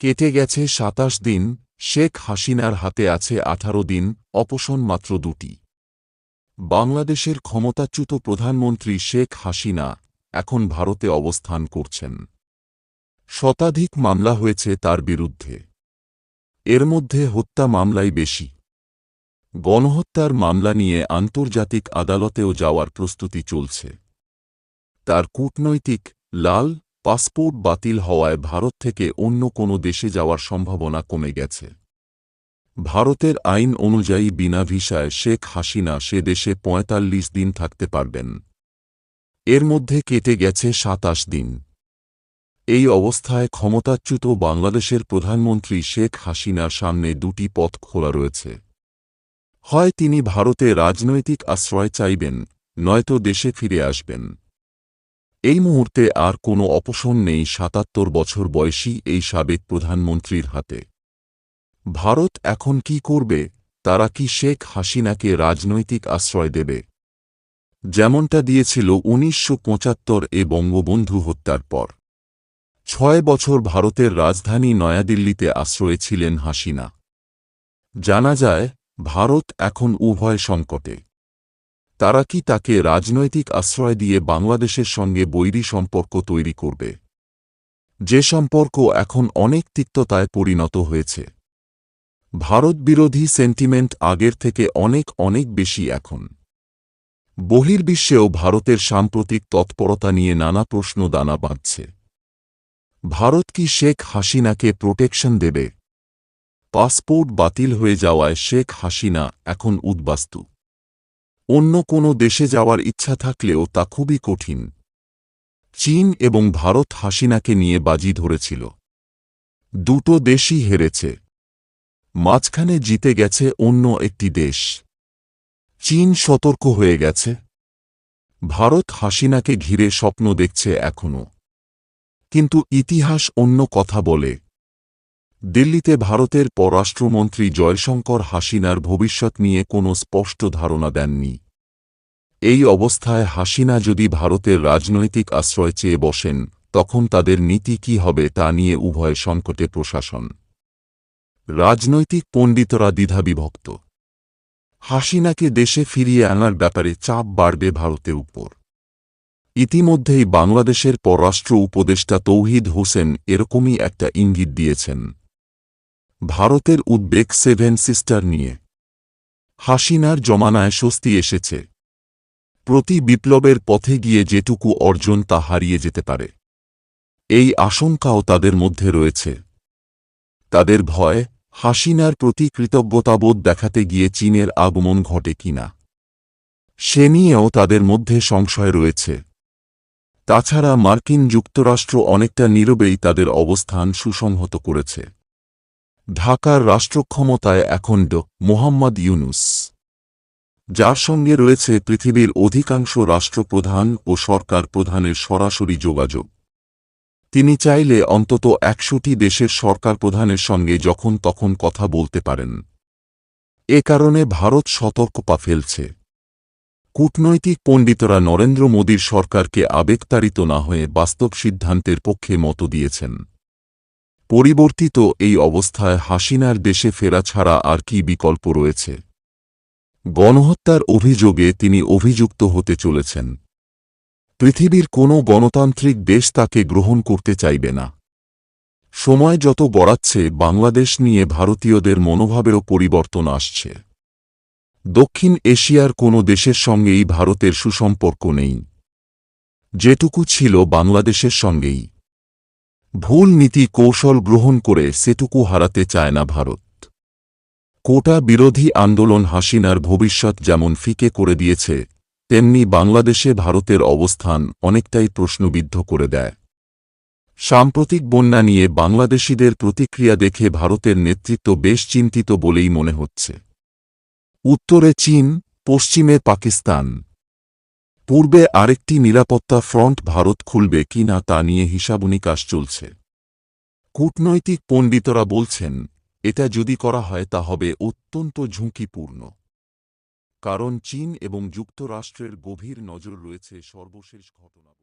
কেটে গেছে সাতাশ দিন, শেখ হাসিনার হাতে আছে আঠারো দিন অপশন মাত্র দুটি। বাংলাদেশের ক্ষমতাচ্যুত প্রধানমন্ত্রী শেখ হাসিনা এখন ভারতে অবস্থান করছেন। শতাধিক মামলা হয়েছে তার বিরুদ্ধে। এর মধ্যে হত্যা মামলাই বেশি। গণহত্যার মামলা নিয়ে আন্তর্জাতিক আদালতেও যাওয়ার প্রস্তুতি চলছে। তার কূটনৈতিক লাল পাসপোর্ট বাতিল হওয়ায় ভারত থেকে অন্য কোনো দেশে যাওয়ার সম্ভাবনা কমে গেছে। ভারতের আইন অনুযায়ী বিনা ভিসায় শেখ হাসিনা সে দেশে পঁয়তাল্লিশ দিন থাকতে পারবেন। এর মধ্যে কেটে গেছে সাতাশ দিন। এই অবস্থায় ক্ষমতাচ্যুত বাংলাদেশের প্রধানমন্ত্রী শেখ হাসিনার সামনে দুটি পথ খোলা রয়েছে। হয় তিনি ভারতে রাজনৈতিক আশ্রয় চাইবেন, নয়তো দেশে ফিরে আসবেন। এই মুহূর্তে আর কোনো অপশন নেই সাতাত্তর বছর বয়সী এই সাবেক প্রধানমন্ত্রীর হাতে। ভারত এখন কি করবে? তারা কি শেখ হাসিনাকে রাজনৈতিক আশ্রয় দেবে? যেমনটা দিয়েছিল উনিশশো পঁচাত্তর এ বঙ্গবন্ধু হত্যার পর। ছয় বছর ভারতের রাজধানী নয়াদিল্লিতে আশ্রয়ে ছিলেন হাসিনা। জানা যায়, ভারত এখন উভয় সংকটে। তারা কি তাকে রাজনৈতিক আশ্রয় দিয়ে বাংলাদেশের সঙ্গে বৈরী সম্পর্ক তৈরি করবে? যে সম্পর্ক এখন অনেক তিক্ততায় পরিণত হয়েছে। ভারত বিরোধী সেন্টিমেন্ট আগের থেকে অনেক অনেক বেশি এখন। বহির্বিশ্বেও ভারতের সাম্প্রতিক তৎপরতা নিয়ে নানা প্রশ্ন দানা বাঁধছে। ভারত কি শেখ হাসিনাকে প্রোটেকশন দেবে? পাসপোর্ট বাতিল হয়ে যাওয়ায় শেখ হাসিনা এখন উদ্বাস্তু। অন্য কোনো দেশে যাওয়ার ইচ্ছা থাকলেও তা খুবই কঠিন। চীন এবং ভারত হাসিনাকে নিয়ে বাজি ধরেছিল। দুটো দেশই হেরেছে। মাঝখানে জিতে গেছে অন্য একটি দেশ। চীন সতর্ক হয়ে গেছে। ভারত হাসিনাকে ঘিরে স্বপ্ন দেখছে এখনও। কিন্তু ইতিহাস অন্য কথা বলে। দিল্লিতে ভারতের পররাষ্ট্রমন্ত্রী জয়শঙ্কর হাসিনার ভবিষ্যৎ নিয়ে কোনো স্পষ্ট ধারণা দেননি। এই অবস্থায় হাসিনা যদি ভারতের রাজনৈতিক আশ্রয় চেয়ে বসেন, তখন তাদের নীতি কি হবে তা নিয়ে উভয় সংকটে প্রশাসন। রাজনৈতিক পণ্ডিতরা দ্বিধাবিভক্ত। হাসিনাকে দেশে ফিরিয়ে আনার ব্যাপারে চাপ বাড়বে ভারতের উপর। ইতিমধ্যেই বাংলাদেশের পররাষ্ট্র উপদেষ্টা তৌহিদ হোসেন এরকমই একটা ইঙ্গিত দিয়েছেন। ভারতের উদ্বেগ সেভেন সিস্টার নিয়ে। হাসিনার জমানায় স্বস্তি এসেছে। প্রতি বিপ্লবের পথে গিয়ে যেটুকু অর্জন তা হারিয়ে যেতে পারে। এই আশঙ্কাও তাদের মধ্যে রয়েছে। তাদের ভয়, হাসিনার প্রতি কৃতজ্ঞতাবোধ দেখাতে গিয়ে চীনের আগমন ঘটে কিনা সে নিয়েও তাদের মধ্যে সংশয় রয়েছে। তাছাড়া মার্কিন যুক্তরাষ্ট্র অনেকটা নীরবেই তাদের অবস্থান সুসংহত করেছে। ঢাকার রাষ্ট্রক্ষমতায় এখন ড. মোহাম্মদ ইউনুস। যার সঙ্গে রয়েছে পৃথিবীর অধিকাংশ রাষ্ট্রপ্রধান ও সরকার প্রধানের সরাসরি যোগাযোগ। তিনি চাইলে অন্তত একশোটি দেশের সরকার প্রধানের সঙ্গে যখন তখন কথা বলতে পারেন। এ কারণে ভারত সতর্ক পা ফেলছে। কূটনৈতিক পণ্ডিতরা নরেন্দ্র মোদীর সরকারকে আবেগতাড়িত না হয়ে বাস্তব সিদ্ধান্তের পক্ষে মত দিয়েছেন। পরিবর্তিত এই অবস্থায় হাসিনার দেশে ফেরা ছাড়া আর কি বিকল্প রয়েছে? গণহত্যার অভিযোগে তিনি অভিযুক্ত হতে চলেছেন। পৃথিবীর কোনো গণতান্ত্রিক দেশ তাকে গ্রহণ করতে চাইবে না। সময় যত গড়াচ্ছে, বাংলাদেশ নিয়ে ভারতীয়দের মনোভাবেরও পরিবর্তন আসছে। দক্ষিণ এশিয়ার কোনো দেশের সঙ্গেই ভারতের সুসম্পর্ক নেই। যেটুকু ছিল বাংলাদেশের সঙ্গেই। ভুল নীতি কৌশল গ্রহণ করে সেটুকু হারাতে চায় না ভারত। কোটা বিরোধী আন্দোলন হাসিনার ভবিষ্যৎ যেমন ফিকে করে দিয়েছে, তেমনি বাংলাদেশে ভারতের অবস্থান অনেকটাই প্রশ্নবিদ্ধ করে দেয়। সাম্প্রতিক বন্যা নিয়ে বাংলাদেশিদের প্রতিক্রিয়া দেখে ভারতের নেতৃত্ব বেশ চিন্তিত বলেই মনে হচ্ছে। উত্তরে চীন, পশ্চিমে পাকিস্তান। পূর্বে আরেকটি নিরাপত্তা ফ্রন্ট ভারত খুলবে কি না তা নিয়ে হিসাবনিকাশ চলছে। কূটনৈতিক পণ্ডিতরা বলছেন এটা যদি করা হয়, তা হবে অত্যন্ত ঝুঁকিপূর্ণ। কারণ চীন এবং যুক্তরাষ্ট্রের গভীর নজর রয়েছে সর্বশেষ ঘটনা।